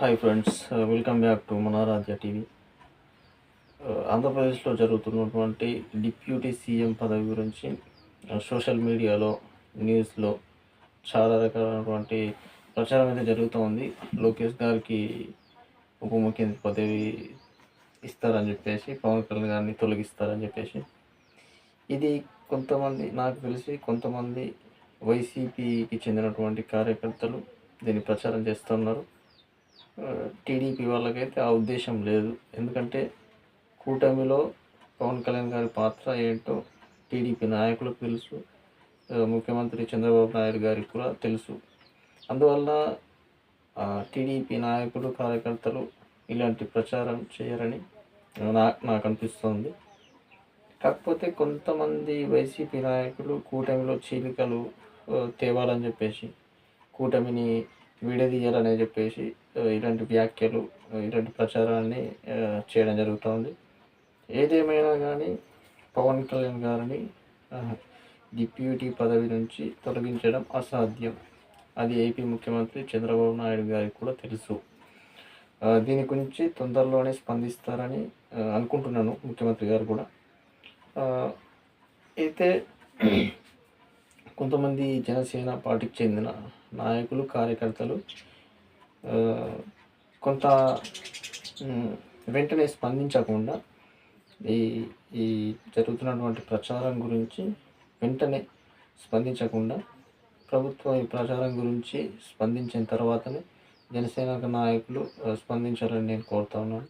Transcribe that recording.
Hi friends welcome back to Mana Aradhya TV ఆంధ్రప్రదేశ్లో జరుగుతున్నటువంటి deputy CM పదవి గురించి సోషల్ మీడియాలో న్యూస్లో చాలా రకాలైనటువంటి ప్రచారం అయితే జరుగుతూ ఉంది లోకేష్ గారికి ఉప ముఖ్యమంత్రి పదవి ఇస్తారని చెప్పేసి పవన్ కళ్యాణ్ గారిని తొలగిస్తారని చెప్పేసి. ఇది కొంతమంది నాకు తెలిసి కొంతమంది వైసీపీకి చెందినటువంటి కార్యకర్తలు దీన్ని ప్రచారం చేస్తున్నారు. టీడీపీ వాళ్ళకైతే ఆ ఉద్దేశం లేదు. ఎందుకంటే కూటమిలో పవన్ కళ్యాణ్ గారి పాత్ర ఏంటో టీడీపీ నాయకులకు తెలుసు. ముఖ్యమంత్రి చంద్రబాబు నాయుడు గారికి కూడా తెలుసు. అందువల్ల టీడీపీ నాయకులు కార్యకర్తలు ఇలాంటి ప్రచారం చేయరని నా నాకు అనిపిస్తుంది. కాకపోతే కొంతమంది వైసీపీ నాయకులు కూటమిలో చీలికలు తేవాలని చెప్పేసి కూటమిని విడదీయాలని చెప్పేసి ఇలాంటి వ్యాఖ్యలు ఇలాంటి ప్రచారాన్ని చేయడం జరుగుతుంది. ఏదేమైనా కానీ పవన్ కళ్యాణ్ గారిని డిప్యూటీ పదవి నుంచి తొలగించడం అసాధ్యం. అది ఏపీ ముఖ్యమంత్రి చంద్రబాబు నాయుడు గారికి కూడా తెలుసు. దీని గురించి తొందరలోనే స్పందిస్తారని అనుకుంటున్నాను ముఖ్యమంత్రి గారు కూడా. అయితే కొంతమంది జనసేన పార్టీకి చెందిన నాయకులు కార్యకర్తలు కొంత వెంటనే స్పందించకుండా ఈ ఈ జరుగుతున్నటువంటి ప్రచారం గురించి వెంటనే స్పందించకుండా ప్రభుత్వం ఈ ప్రచారం గురించి స్పందించిన తర్వాతనే జనసేన నాయకులు స్పందించాలని నేను కోరుతా ఉన్నాను.